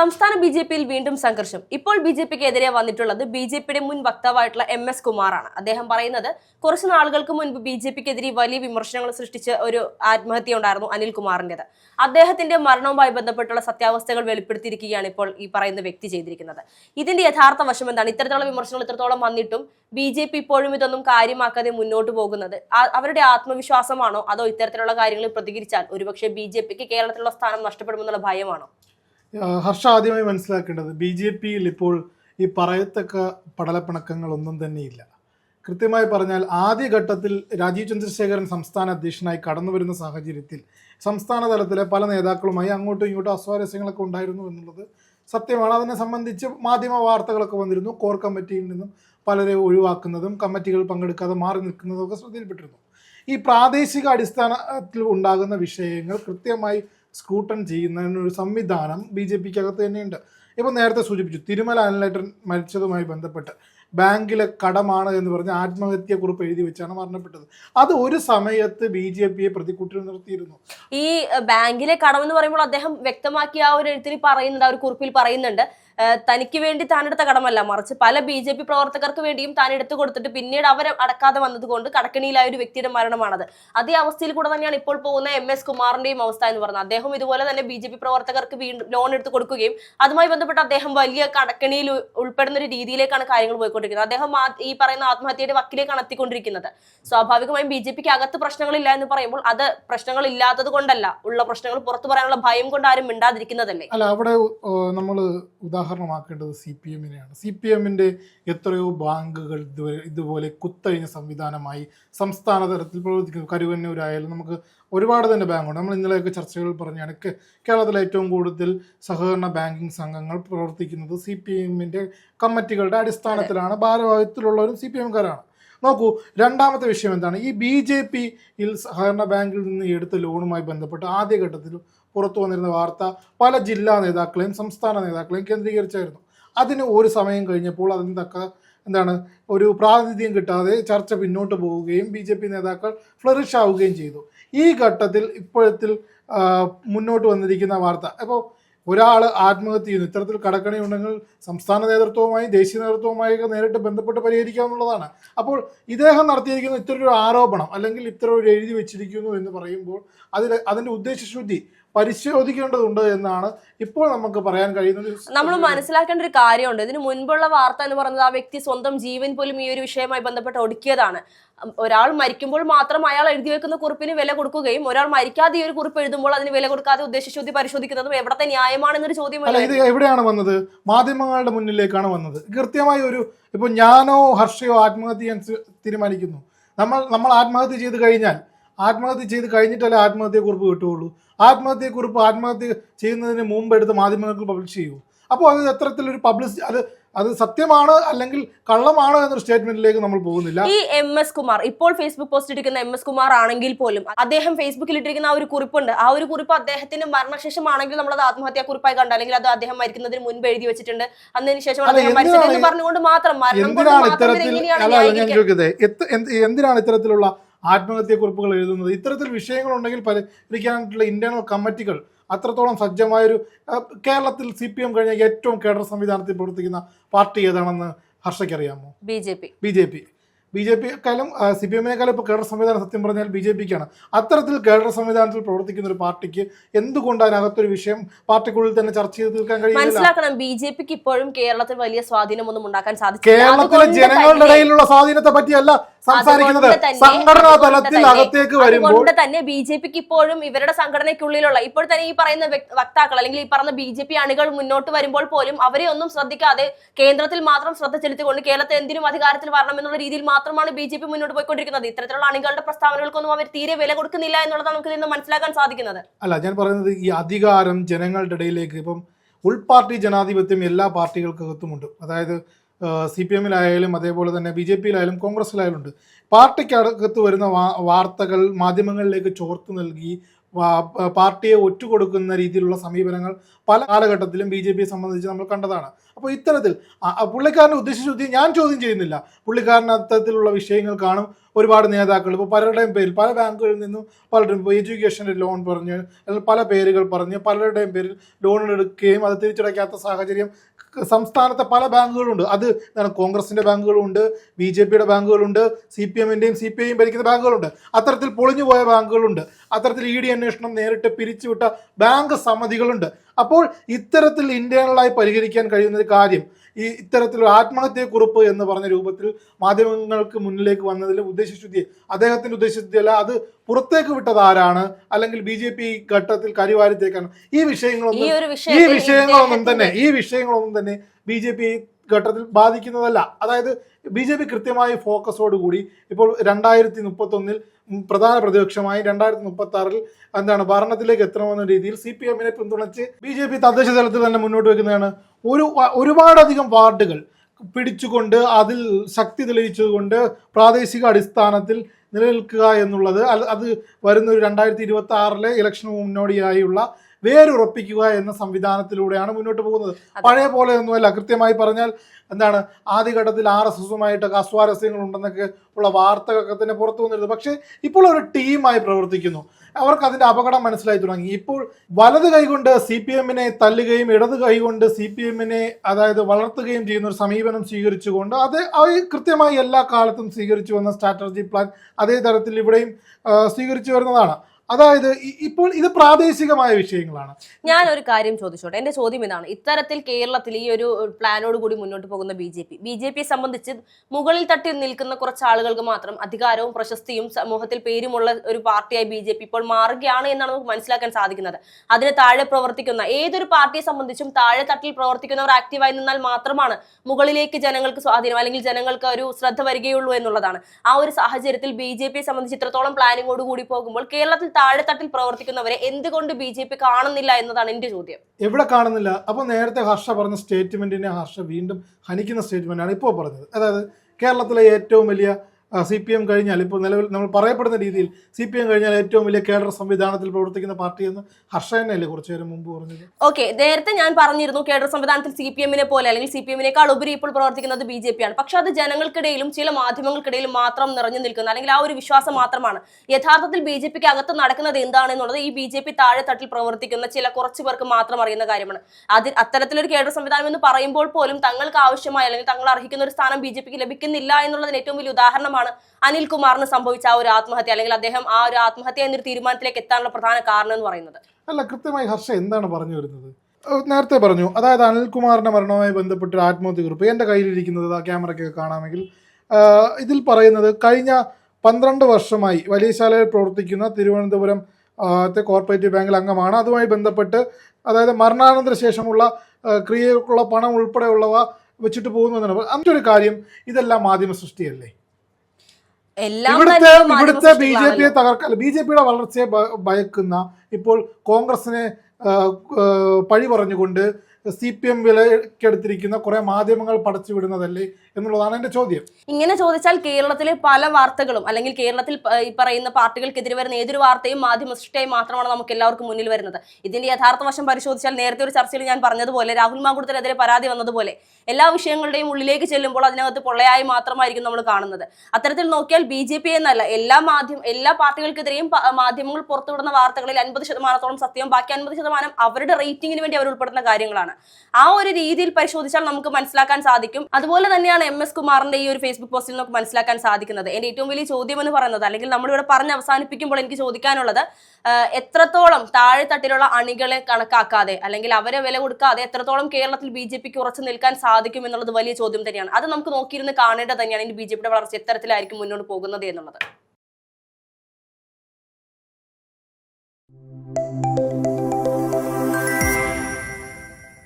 സംസ്ഥാന B J പിയിൽ വീണ്ടും സംഘർഷം. ഇപ്പോൾ ബി ജെ പിക്ക് എതിരെ വന്നിട്ടുള്ളത് ബി ജെ പിയുടെ മുൻ വക്താവായിട്ടുള്ള എം എസ് കുമാറാണ്. അദ്ദേഹം പറയുന്നത് കുറച്ച് നാളുകൾക്ക് മുൻപ് ബി ജെ പിക്കെതിരെ വലിയ വിമർശനങ്ങൾ സൃഷ്ടിച്ച ഒരു ആത്മഹത്യ ഉണ്ടായിരുന്നു അനിൽ കുമാറിന്റേത്. അദ്ദേഹത്തിന്റെ മരണവുമായി ബന്ധപ്പെട്ടുള്ള സത്യാവസ്ഥകൾ വെളിപ്പെടുത്തിയിരിക്കുകയാണ് ഇപ്പോൾ ഈ പറയുന്ന വ്യക്തി ചെയ്തിരിക്കുന്നത്. ഇതിന്റെ യഥാർത്ഥ വശം എന്താണ്? ഇത്തരത്തിലുള്ള വിമർശനങ്ങൾ ഇത്രത്തോളം വന്നിട്ടും ബി ജെ പി ഇപ്പോഴും ഇതൊന്നും കാര്യമാക്കാതെ മുന്നോട്ട് പോകുന്നത് അവരുടെ ആത്മവിശ്വാസമാണോ? അതോ ഇത്തരത്തിലുള്ള കാര്യങ്ങളിൽ പ്രതികരിച്ചാൽ ഒരുപക്ഷെ ബി ജെ പിക്ക് കേരളത്തിലുള്ള സ്ഥാനം നഷ്ടപ്പെടുമെന്നുള്ള ഭയമാണോ? ഹർഷ ആദ്യമായി മനസ്സിലാക്കേണ്ടത് ബി ജെ പിയിൽ ഇപ്പോൾ ഈ പറയത്തക്ക പടലപ്പിണക്കങ്ങളൊന്നും തന്നെയില്ല. കൃത്യമായി പറഞ്ഞാൽ ആദ്യഘട്ടത്തിൽ രാജീവ് ചന്ദ്രശേഖരൻ സംസ്ഥാന അധ്യക്ഷനായി കടന്നു വരുന്ന സാഹചര്യത്തിൽ സംസ്ഥാന തലത്തിലെ പല നേതാക്കളുമായി അങ്ങോട്ടും ഇങ്ങോട്ടും അസ്വാരസ്യങ്ങളൊക്കെ ഉണ്ടായിരുന്നു എന്നുള്ളത് സത്യമാണ്. അതിനെ സംബന്ധിച്ച് മാധ്യമ വാർത്തകളൊക്കെ വന്നിരുന്നു. കോർ കമ്മിറ്റിയിൽ നിന്നും പലരെ ഒഴിവാക്കുന്നതും കമ്മിറ്റികൾ പങ്കെടുക്കാതെ മാറി നിൽക്കുന്നതും ഒക്കെ ശ്രദ്ധയിൽപ്പെട്ടിരുന്നു. ഈ പ്രാദേശിക അടിസ്ഥാനത്തിൽ ഉണ്ടാകുന്ന വിഷയങ്ങൾ കൃത്യമായി സ്കൂട്ടൺ ചെയ്യുന്നതിനൊരു സംവിധാനം ബി ജെ പിക്ക് അകത്ത് തന്നെയുണ്ട്. ഇപ്പം നേരത്തെ സൂചിപ്പിച്ചു തിരുമല അനിലേട്ടൻ മരിച്ചതുമായി ബന്ധപ്പെട്ട് ബാങ്കിലെ കടമാണ് എന്ന് പറഞ്ഞ് ആത്മഹത്യ കുറിപ്പ് എഴുതി വെച്ചാണ് മരണപ്പെട്ടത്. അത് ഒരു സമയത്ത് ബി ജെ പിയെ പ്രതിക്കൂട്ടിൽ നിർത്തിയിരുന്നു. ഈ ബാങ്കിലെ കടമെന്ന് പറയുമ്പോൾ അദ്ദേഹം വ്യക്തമാക്കിയ ആ ഒരു എഴുത്തിൽ പറയുന്നുണ്ട് ആ ഒരു കുറിപ്പിൽ പറയുന്നുണ്ട്. തനിക്ക് വേണ്ടി താനെടുത്ത കടമല്ല. മറിച്ച് പല ബി ജെ പി പ്രവർത്തകർക്ക് വേണ്ടിയും താൻ എടുത്തു കൊടുത്തിട്ട് പിന്നീട് അവർ അടക്കാതെ വന്നതുകൊണ്ട് കടക്കണിയിലായ ഒരു വ്യക്തിയുടെ മരണമാണത്. അതേ അവസ്ഥയിൽ കൂടെ തന്നെയാണ് ഇപ്പോൾ പോകുന്ന എം എസ് കുമാറിന്റെയും അവസ്ഥ എന്ന് പറഞ്ഞത്. അദ്ദേഹം ഇതുപോലെ തന്നെ ബി ജെ പി പ്രവർത്തകർക്ക് വീണ്ടും ലോൺ എടുത്തു കൊടുക്കുകയും അതുമായി ബന്ധപ്പെട്ട് അദ്ദേഹം വലിയ കടക്കണിയിൽ ഉൾപ്പെടുന്ന ഒരു രീതിയിലേക്കാണ് കാര്യങ്ങൾ പോയിക്കൊണ്ടിരിക്കുന്നത്. അദ്ദേഹം ഈ പറയുന്ന ആത്മഹത്യയുടെ വക്കിലേക്കാണ് എത്തിക്കൊണ്ടിരിക്കുന്നത്. സ്വാഭാവികമായും ബി ജെ പിക്ക് അകത്ത് പ്രശ്നങ്ങളില്ല എന്ന് പറയുമ്പോൾ അത് പ്രശ്നങ്ങൾ ഇല്ലാത്തത് കൊണ്ടല്ല. ഉള്ള പ്രശ്നങ്ങൾ പുറത്തു പറയാനുള്ള ഭയം കൊണ്ട് ആരും മിണ്ടാതിരിക്കുന്നതല്ലേ? അല്ല അവിടെ നമ്മൾ ഉദാഹരണമാക്കേണ്ടത് സി പി എമ്മിനെയാണ്. സി പി എമ്മിന്റെ എത്രയോ ബാങ്കുകൾ ഇതുവരെ ഇതുപോലെ കുത്തഴിഞ്ഞ സംവിധാനമായി സംസ്ഥാന തലത്തിൽ പ്രവർത്തിക്കുന്നു. കരുവന്നൂരായാലും നമുക്ക് ഒരുപാട് തന്നെ ബാങ്കുണ്ട്. നമ്മൾ ഇന്നലെയൊക്കെ ചർച്ചകൾ പറഞ്ഞാണ് കേ- കേരളത്തിലെ ഏറ്റവും കൂടുതൽ സഹകരണ ബാങ്കിങ് സംഘങ്ങൾ പ്രവർത്തിക്കുന്നത് സി പി എമ്മിന്റെ കമ്മിറ്റികളുടെ അടിസ്ഥാനത്തിലാണ്. ഭാരവാഹിത്വത്തിലുള്ളവരും സി പി എംകാരാണ് നോക്കൂ രണ്ടാമത്തെ വിഷയം എന്താണ്? ഈ ബി ജെ പിയിൽ സഹകരണ ബാങ്കിൽ നിന്ന് എടുത്ത ലോണുമായി ബന്ധപ്പെട്ട് ആദ്യഘട്ടത്തിൽ പുറത്തു വന്നിരുന്ന വാർത്ത പല ജില്ലാ നേതാക്കളെയും സംസ്ഥാന നേതാക്കളെയും കേന്ദ്രീകരിച്ചായിരുന്നു. അതിന് ഒരു സമയം കഴിഞ്ഞപ്പോൾ അതിന് തക്ക എന്താണ് ഒരു പ്രാതിനിധ്യം കിട്ടാതെ ചർച്ച പിന്നോട്ട് പോവുകയും ബി ജെ പി നേതാക്കൾ ഫ്ലറിഷ് ആവുകയും ചെയ്തു. ഈ ഘട്ടത്തിൽ ഇപ്പോഴത്തിൽ മുന്നോട്ട് വന്നിരിക്കുന്ന വാർത്ത. അപ്പോൾ ഒരാൾ ആത്മഹത്യ ചെയ്യുന്നു. ഇത്തരത്തിൽ കടക്കണി ഉണ്ടെങ്കിൽ സംസ്ഥാന നേതൃത്വവുമായി ദേശീയ നേതൃത്വവുമായി ഒക്കെ നേരിട്ട് ബന്ധപ്പെട്ട് പരിഹരിക്കാവുന്നതാണ്. അപ്പോൾ ഇദ്ദേഹം നടത്തിയിരിക്കുന്ന ഇത്തരം ഒരു ആരോപണം അല്ലെങ്കിൽ ഇത്തരം ഒരു എഴുതി വെച്ചിരിക്കുന്നു എന്ന് പറയുമ്പോൾ അതിൽ അതിന്റെ ഉദ്ദേശശുദ്ധി പരിശോധിക്കേണ്ടതുണ്ട് എന്നാണ് ഇപ്പോൾ നമുക്ക് പറയാൻ കഴിയുന്നത്. നമ്മൾ മനസ്സിലാക്കേണ്ട ഒരു കാര്യമുണ്ട്. ഇതിന് മുൻപുള്ള വാർത്ത എന്ന് പറയുന്നത് ആ വ്യക്തി സ്വന്തം ജീവൻ പോലും ഈ ഒരു വിഷയവുമായി ബന്ധപ്പെട്ട് ഒടുക്കിയതാണ്. ഒരാൾ മരിക്കുമ്പോൾ മാത്രം അയാൾ എഴുതി വെക്കുന്ന കുറിപ്പിന് വില കൊടുക്കുകയും ഒരാൾ മരിക്കാതെ ഈ ഒരു കുറിപ്പ് എഴുതുമ്പോൾ അതിന് വില കൊടുക്കാതെ ഉദ്ദേശശുദ്ധി പരിശോധിക്കുന്നതും എവിടത്തെ ന്യായമാണെന്നൊരു ചോദ്യം ഇത് എവിടെയാണ് വന്നത്? മാധ്യമങ്ങളുടെ മുന്നിലേക്കാണ് വന്നത്. കൃത്യമായി ഒരു ഇപ്പൊ ഞാനോ ഹർഷയോ ആത്മഹത്യ തീരുമാനിക്കുന്നു. നമ്മൾ നമ്മൾ ആത്മഹത്യ ചെയ്ത് കഴിഞ്ഞാൽ ആത്മഹത്യ ചെയ്ത് കഴിഞ്ഞിട്ടല്ലേ ആത്മഹത്യക്കുറിപ്പ് കിട്ടുകയുള്ളൂ. ആത്മഹത്യക്കുറിപ്പ് ആത്മഹത്യ ചെയ്യുന്നതിന് മുമ്പ് എടുത്ത് മാധ്യമങ്ങൾക്ക് പബ്ലിഷ് ചെയ്യൂ. അപ്പോൾ അത് എത്തരത്തിലൊരു പബ്ലിഷ് അത് അത് സത്യമാണ് അല്ലെങ്കിൽ കള്ളമാണ് എന്നൊരു സ്റ്റേറ്റ്മെന്റിലേക്ക് നമ്മൾ പോകുന്നില്ല. ഈ എം എസ് കുമാർ ഇപ്പോൾ ഫേസ്ബുക്ക് പോസ്റ്റ് ഇട്ടിരിക്കുന്ന എം എസ് കുമാർ ആണെങ്കിൽ പോലും അദ്ദേഹം ഫേസ്ബുക്കിൽ ഇട്ടിരിക്കുന്ന ആ ഒരു കുറിപ്പുണ്ട്. ആ ഒരു കുറിപ്പ് അദ്ദേഹത്തിന്റെ മരണശേഷമാണെങ്കിൽ നമ്മൾ അത് ആത്മഹത്യാ കുറിപ്പായി കണ്ടു അല്ലെങ്കിൽ അത് അദ്ദേഹം മരിക്കുന്നതിന് മുൻപ് എഴുതി വെച്ചിട്ടുണ്ട്. അന്നതിന് ശേഷം പറഞ്ഞുകൊണ്ട് മാത്രം എന്തിനാണ് ഇത്തരത്തിലുള്ള ആത്മഹത്യക്കുറിപ്പുകൾ എഴുതുന്നത്. ഇത്തരത്തിൽ വിഷയങ്ങളുണ്ടെങ്കിൽ പരിഹരിക്കാനായിട്ടുള്ള ഇന്റേണൽ കമ്മിറ്റികൾ അത്രത്തോളം സജ്ജമായൊരു കേരളത്തിൽ സി പി എം കഴിഞ്ഞ ഏറ്റവും കേഡർ സംവിധാനത്തിൽ പ്രവർത്തിക്കുന്ന പാർട്ടി ഏതാണെന്ന് ഹർഷയ്ക്ക് അറിയാമോ B J P. B J P. B J പിക്കാളും C P എമ്മിനേക്കാളും ഇപ്പോൾ കേഡർ സംവിധാനം സത്യം പറഞ്ഞാൽ ബി ജെ പിക്കാണ്. അത്തരത്തിൽ കേഡർ സംവിധാനത്തിൽ പ്രവർത്തിക്കുന്ന ഒരു പാർട്ടിക്ക് എന്തുകൊണ്ട് അതിനകത്തൊരു വിഷയം പാർട്ടിക്കുള്ളിൽ തന്നെ ചർച്ച ചെയ്ത് തീർക്കാൻ കഴിയില്ല? മനസ്സിലാക്കണം ബി ജെ പിക്ക് ഇപ്പോഴും കേരളത്തിൽ വലിയ സ്വാധീനമൊന്നും ഉണ്ടാക്കാൻ സാധിക്കും കേരളത്തിലെ ജനങ്ങളുടെ ഇടയിലുള്ള സ്വാധീനത്തെ പറ്റിയല്ല സംസാരിക്കുന്നത് സംഘടനാ തലത്തിൽ അകത്തേക്ക് വരുമ്പോൾ തന്നെ ബി ജെ പിക്ക് ഇപ്പോഴും ഇവരുടെ സംഘടനയ്ക്കുള്ളിലുള്ള ഇപ്പോൾ തന്നെ ഈ പറയുന്ന വക്താക്കൾ അല്ലെങ്കിൽ ഈ പറഞ്ഞ ബി ജെ പി അണികൾ മുന്നോട്ട് വരുമ്പോൾ പോലും അവരെ ഒന്നും ശ്രദ്ധിക്കാതെ കേന്ദ്രത്തിൽ മാത്രം ശ്രദ്ധ ചെലുത്തിക്കൊണ്ട് കേരളത്തിൽ എന്തിനും അധികാരത്തിൽ വരണം എന്നുള്ള രീതിയിൽ മാത്രമാണ് ബി ജെ പി മുന്നോട്ട് പോയിക്കൊണ്ടിരിക്കുന്നത്. ഇത്തരത്തിലുള്ള അണികളുടെ പ്രസ്താവനകൾക്കൊന്നും അവർ തീരെ വില കൊടുക്കുന്നില്ല എന്നുള്ളതാണ് നമുക്ക് ഇന്ന് നിന്ന് മനസ്സിലാക്കാൻ സാധിക്കുന്നത്. അല്ല ഞാൻ പറയുന്നത് ഈ അധികാരം ജനങ്ങളുടെ ഇടയിലേക്ക് ഇപ്പം ഉൾപാർട്ടി ജനാധിപത്യം എല്ലാ പാർട്ടികൾക്കകത്തുമുണ്ട്. അതായത് സി പി എമ്മിലായാലും അതേപോലെ തന്നെ ബി ജെ പിയിലായാലും കോൺഗ്രസിലായാലും ഉണ്ട് പാർട്ടിക്ക് അകത്ത് വരുന്ന വാർത്തകൾ മാധ്യമങ്ങളിലേക്ക് ചോർത്തു നൽകി പാർട്ടിയെ ഒറ്റ പാർട്ടിയെ ഒറ്റുകൊടുക്കുന്ന രീതിയിലുള്ള സമീപനങ്ങൾ പല കാലഘട്ടത്തിലും ബി ജെ പിയെ സംബന്ധിച്ച് നമ്മൾ കണ്ടതാണ്. അപ്പോൾ ഇത്തരത്തിൽ പുള്ളിക്കാരനെ ഉദ്ദേശിച്ച ഞാൻ ചോദ്യം ചെയ്യുന്നില്ല. പുള്ളിക്കാരൻ അത്തരത്തിലുള്ള വിഷയങ്ങൾ കാണും ഒരുപാട് നേതാക്കൾ ഇപ്പോൾ പലരുടെയും പേരിൽ പല ബാങ്കുകളിൽ നിന്നും പലരും ഇപ്പോൾ എഡ്യൂക്കേഷന്റെ ലോൺ പറഞ്ഞ് അല്ലെങ്കിൽ പല പേരുകൾ പറഞ്ഞ് പലരുടെയും പേരിൽ ലോൺ എടുക്കുകയും അത് തിരിച്ചടയ്ക്കാത്ത സാഹചര്യം സംസ്ഥാനത്തെ പല ബാങ്കുകളുണ്ട്. അത് എന്താണ് കോൺഗ്രസിന്റെ ബാങ്കുകളുണ്ട് ബി ജെ പിയുടെ ബാങ്കുകളുണ്ട് സി പി എമ്മിന്റെയും സി പി ഐയും ഭരിക്കുന്ന ബാങ്കുകളുണ്ട്. അത്തരത്തിൽ പൊളിഞ്ഞു പോയ ബാങ്കുകളുണ്ട്. അത്തരത്തിൽ ഇ ഡി അന്വേഷണം നേരിട്ട് പിരിച്ചുവിട്ട ബാങ്ക് സമിതികളുണ്ട്. അപ്പോൾ ഇത്തരത്തിൽ ഇന്റേണലായി പരിഹരിക്കാൻ കഴിയുന്ന ഒരു കാര്യം ഈ ഇത്തരത്തിൽ ആത്മഹത്യക്കുറിപ്പ് എന്ന് പറഞ്ഞ രൂപത്തിൽ മാധ്യമങ്ങൾക്ക് മുന്നിലേക്ക് വന്നതിൽ ഉദ്ദേശശുദ്ധി അദ്ദേഹത്തിന്റെ ഉദ്ദേശശുദ്ധിയല്ല അത് പുറത്തേക്ക് വിട്ടത് ആരാണ്? അല്ലെങ്കിൽ ബി ജെ പി ഘട്ടത്തിൽ കരിവാരിത്തേക്കാണ്. ഈ വിഷയങ്ങളൊന്നും ഈ വിഷയങ്ങളൊന്നും തന്നെ ഈ വിഷയങ്ങളൊന്നും തന്നെ ബി ജെ പി ഘട്ടത്തിൽ ബാധിക്കുന്നതല്ല. അതായത് ബി ജെ പി കൃത്യമായ ഫോക്കസോടുകൂടി ഇപ്പോൾ രണ്ടായിരത്തി മുപ്പത്തൊന്നിൽ പ്രധാന പ്രതിപക്ഷമായി രണ്ടായിരത്തി മുപ്പത്തി ആറിൽ എന്താണ് ഭരണത്തിലേക്ക് എത്തണമെന്ന രീതിയിൽ സി പി എമ്മിനെ പിന്തുണച്ച് ബി ജെ പി തദ്ദേശ തലത്തിൽ തന്നെ മുന്നോട്ട് വെക്കുന്നതാണ് ഒരു ഒരുപാടധികം വാർഡുകൾ പിടിച്ചുകൊണ്ട് അതിൽ ശക്തി തെളിയിച്ചുകൊണ്ട് പ്രാദേശിക അടിസ്ഥാനത്തിൽ നിലനിൽക്കുക എന്നുള്ളത് അത് വരുന്ന ഒരു രണ്ടായിരത്തി ഇരുപത്തി ആറിലെ ഇലക്ഷന് മുന്നോടിയായുള്ള വേരുറപ്പിക്കുക എന്ന സംവിധാനത്തിലൂടെയാണ് മുന്നോട്ട് പോകുന്നത്. പഴയ പോലെ ഒന്നുമല്ല. കൃത്യമായി പറഞ്ഞാൽ എന്താണ് ആദ്യഘട്ടത്തിൽ ആർ എസ് എസുമായിട്ടൊക്കെ അസ്വാരസ്യങ്ങൾ ഉണ്ടെന്നൊക്കെ ഉള്ള വാർത്തകളൊക്കെ തന്നെ പുറത്തു വന്നിരുന്നു. പക്ഷേ ഇപ്പോൾ ഒരു ടീമായി പ്രവർത്തിക്കുന്നു. അവർക്ക് അതിന്റെ അപകടം മനസ്സിലായി തുടങ്ങി. ഇപ്പോൾ വലത് കൈകൊണ്ട് സി പി എമ്മിനെ തല്ലുകയും ഇടത് കൈകൊണ്ട് സി പി എമ്മിനെ അതായത് വളർത്തുകയും ചെയ്യുന്ന ഒരു സമീപനം സ്വീകരിച്ചുകൊണ്ട് അത് അത് കൃത്യമായി എല്ലാ കാലത്തും സ്വീകരിച്ചു വന്ന സ്ട്രാറ്റജി പ്ലാൻ അതേ തരത്തിൽ ഇവിടെയും സ്വീകരിച്ചു വരുന്നതാണ്. അതായത് ഇപ്പോൾ ഇത് പ്രാദേശികമായ വിഷയങ്ങളാണ്. ഞാൻ ഒരു കാര്യം ചോദിച്ചോട്ടെ? എന്റെ ചോദ്യം ഇതാണ്. ഇത്തരത്തിൽ കേരളത്തിൽ ഈ ഒരു പ്ലാനോട് കൂടി മുന്നോട്ട് പോകുന്ന B J P B J പിയെ സംബന്ധിച്ച് മുകളിൽ തട്ടി നിൽക്കുന്ന കുറച്ച് ആളുകൾക്ക് മാത്രം അധികാരവും പ്രശസ്തിയും സമൂഹത്തിൽ പേരുമുള്ള ഒരു പാർട്ടിയായി ബി ജെ പി ഇപ്പോൾ മാറുകയാണ് എന്നാണ് നമുക്ക് മനസ്സിലാക്കാൻ സാധിക്കുന്നത്. അതിന് താഴെ പ്രവർത്തിക്കുന്ന ഏതൊരു പാർട്ടിയെ സംബന്ധിച്ചും താഴെ തട്ടിൽ പ്രവർത്തിക്കുന്നവർ ആക്റ്റീവായി നിന്നാൽ മാത്രമാണ് മുകളിലേക്ക് ജനങ്ങൾക്ക് സ്വാധീനം അല്ലെങ്കിൽ ജനങ്ങൾക്ക് ഒരു ശ്രദ്ധ വരികയുള്ളൂ എന്നുള്ളതാണ്. ആ ഒരു സാഹചര്യത്തിൽ ബി ജെ പിയെ സംബന്ധിച്ച് ഇത്രത്തോളം പ്ലാനിങ്ങോട് കൂടി പോകുമ്പോൾ കേരളത്തിൽ താഴെ തട്ടിൽ പ്രവർത്തിക്കുന്നവരെ എന്തുകൊണ്ട് ബി ജെ പി കാണുന്നില്ല എന്നതാണ് എന്റെ ചോദ്യം. എവിടെ കാണുന്നില്ല? അപ്പോൾ നേരത്തെ ഹർഷ പറഞ്ഞ സ്റ്റേറ്റ്മെന്റിനെ ഹർഷ വീണ്ടും ഹനിക്കുന്ന ആണ് ഇപ്പോൾ പറഞ്ഞത്. അതായത് കേരളത്തിലെ ഏറ്റവും വലിയ സി പി എം കഴിഞ്ഞാൽ ഇപ്പോൾ നിലവിൽ നമ്മൾ പറയപ്പെടുന്ന രീതിയിൽ സി പി എം കഴിഞ്ഞാൽ ഏറ്റവും വലിയ കേഡർ സംവിധാനത്തിൽ പ്രവർത്തിക്കുന്ന പാർട്ടി എന്ന് ഹർഷനല്ലേ കുറച്ചു നേരം മുമ്പ് പറഞ്ഞത്? ഓക്കെ നേരത്തെ ഞാൻ പറഞ്ഞിരുന്നു കേഡർ സംവിധാനത്തിൽ സി പി എമ്മിനെ പോലെ അല്ലെങ്കിൽ സി പി എമ്മിനേക്കാൾ ഉപരി ഇപ്പോൾ പ്രവർത്തിക്കുന്നത് ബി ജെ പി ആണ് പക്ഷെ അത് ജനങ്ങൾക്കിടയിലും ചില മാധ്യമങ്ങൾക്കിടയിലും മാത്രം നിറഞ്ഞു നിൽക്കുന്ന അല്ലെങ്കിൽ ആ ഒരു വിശ്വാസം മാത്രമാണ്. യഥാർത്ഥത്തിൽ ബി ജെ പിക്ക് അകത്ത് നടക്കുന്നത് എന്താണെന്നുള്ളത് ഈ ബി ജെ പി താഴെത്തട്ടിൽ പ്രവർത്തിക്കുന്ന ചില കുറച്ച് പേർക്ക് മാത്രം അറിയുന്ന കാര്യമാണ്. അതിൽ അത്തരത്തിലൊരു കേഡർ സംവിധാനം എന്ന് പറയുമ്പോൾ പോലും തങ്ങൾക്ക് ആവശ്യമായ അല്ലെങ്കിൽ തങ്ങൾ അർഹിക്കുന്ന ഒരു സ്ഥാനം ബി ജെ പിക്ക് ലഭിക്കുന്നില്ല എന്നുള്ളതിന് ഏറ്റവും വലിയ ഉദാഹരണമാണ് അനിൽകുമാറിന് സംഭവിച്ച ആ ഒരു ആത്മഹത്യ അല്ലെങ്കിൽ അദ്ദേഹം ആ ഒരു ആത്മഹത്യ എന്നൊരു തീരുമാനത്തിലേക്ക് എത്താനുള്ള പ്രധാന കാരണം എന്ന് പറയുന്നത്. അല്ല കൃത്യമായി ഹർഷ എന്താണ് പറഞ്ഞു വരുന്നത്? നേരത്തെ പറഞ്ഞു അതായത് അനിൽകുമാറിന്റെ മരണവുമായി ബന്ധപ്പെട്ട ആത്മഹത്യ കുറിപ്പ് എന്റെ കയ്യിലിരിക്കുന്നത് ആ ക്യാമറയ്ക്കൊക്കെ കാണാമെങ്കിൽ ഇതിൽ പറയുന്നത് കഴിഞ്ഞ പന്ത്രണ്ട് വർഷമായി വലിയശാലയിൽ പ്രവർത്തിക്കുന്ന തിരുവനന്തപുരം കോർപ്പറേറ്റീവ് ബാങ്കിൽ അംഗമാണ്. അതുമായി ബന്ധപ്പെട്ട് അതായത് മരണാനന്തര ശേഷമുള്ള ക്രിയകൾക്കുള്ള പണം ഉൾപ്പെടെയുള്ളവ വെച്ചിട്ട് പോകുന്നു എന്നാണ് ഒരു കാര്യം ഇതെല്ലാം മാധ്യമ സൃഷ്ടിയല്ലേ? ഇവിടുത്തെ ബി ജെ പിയെ തകർക്കാൻ ബി ജെ പിയുടെ വളർച്ചയെ ഭയക്കുന്ന ഇപ്പോൾ കോൺഗ്രസിനെ പഴി പറഞ്ഞുകൊണ്ട് സി പി എം വിലക്കെടുത്തിരിക്കുന്ന കുറെ മാധ്യമങ്ങൾ പടച്ചു വിടുന്നതല്ലേ എന്നുള്ളതാണ് എന്റെ ചോദ്യം. ഇങ്ങനെ ചോദിച്ചാൽ കേരളത്തിലെ പല വാർത്തകളും അല്ലെങ്കിൽ കേരളത്തിൽ ഈ പറയുന്ന പാർട്ടികൾക്കെതിരെ വരുന്ന ഏതൊരു വാർത്തയും മാധ്യമ സൃഷ്ടിയായി മാത്രമാണ് നമുക്ക് എല്ലാവർക്കും മുന്നിൽ വരുന്നത്. ഇതിന്റെ യഥാർത്ഥ വശം പരിശോധിച്ചാൽ നേരത്തെ ഒരു ചർച്ചയിൽ ഞാൻ പറഞ്ഞതുപോലെ രാഹുൽ മാങ്കുടത്തിനെതിരെ പരാതി വന്നതുപോലെ എല്ലാ വിഷയങ്ങളുടെയും ഉള്ളിലേക്ക് ചെല്ലുമ്പോൾ അതിനകത്ത് പൊള്ളയായി മാത്രമായിരിക്കും നമ്മൾ കാണുന്നത്. അത്തരത്തിൽ നോക്കിയാൽ ബി ജെ പി എന്നല്ല എല്ലാ മാധ്യമ എല്ലാ പാർട്ടികൾക്കെതിരെയും മാധ്യമങ്ങൾ പുറത്തുവിടുന്ന വാർത്തകളിൽ അൻപത് ശതമാനത്തോളം സത്യം ബാക്കി അൻപത് ശതമാനം അവരുടെ റേറ്റിംഗിന് വേണ്ടി അവർ ഉൾപ്പെടുന്ന കാര്യങ്ങളാണ്. ആ ഒരു രീതിയിൽ പരിശോധിച്ചാൽ നമുക്ക് മനസ്സിലാക്കാൻ സാധിക്കും. അതുപോലെ തന്നെയാണ് എം എസ് കുമാറിന്റെ ഈ ഒരു ഫേസ്ബുക്ക് പോസ്റ്റിൽ നമുക്ക് മനസ്സിലാക്കാൻ സാധിക്കുന്നത്? എന്റെ ഏറ്റവും വലിയ ചോദ്യം എന്ന് പറയുന്നത് അല്ലെങ്കിൽ നമ്മളിവിടെ പറഞ്ഞ് അവസാനിപ്പിക്കുമ്പോൾ എനിക്ക് ചോദിക്കാനുള്ളത് എത്രത്തോളം താഴെത്തട്ടിലുള്ള അണികളെ കണക്കാക്കാതെ അല്ലെങ്കിൽ അവരെ വില കൊടുക്കാതെ എത്രത്തോളം കേരളത്തിൽ ബി ജെ പിക്ക് ഉറച്ചു നിൽക്കാൻ സാധിക്കും എന്നുള്ളത് വലിയ ചോദ്യം തന്നെയാണ്. അത് നമുക്ക് നോക്കിയിരുന്ന് കാണേണ്ടത് തന്നെയാണ് ഇനി ബി ജെ പിയുടെ വളർച്ച എത്തരത്തിലായിരിക്കും മുന്നോട്ട് പോകുന്നത് എന്നുള്ളത്.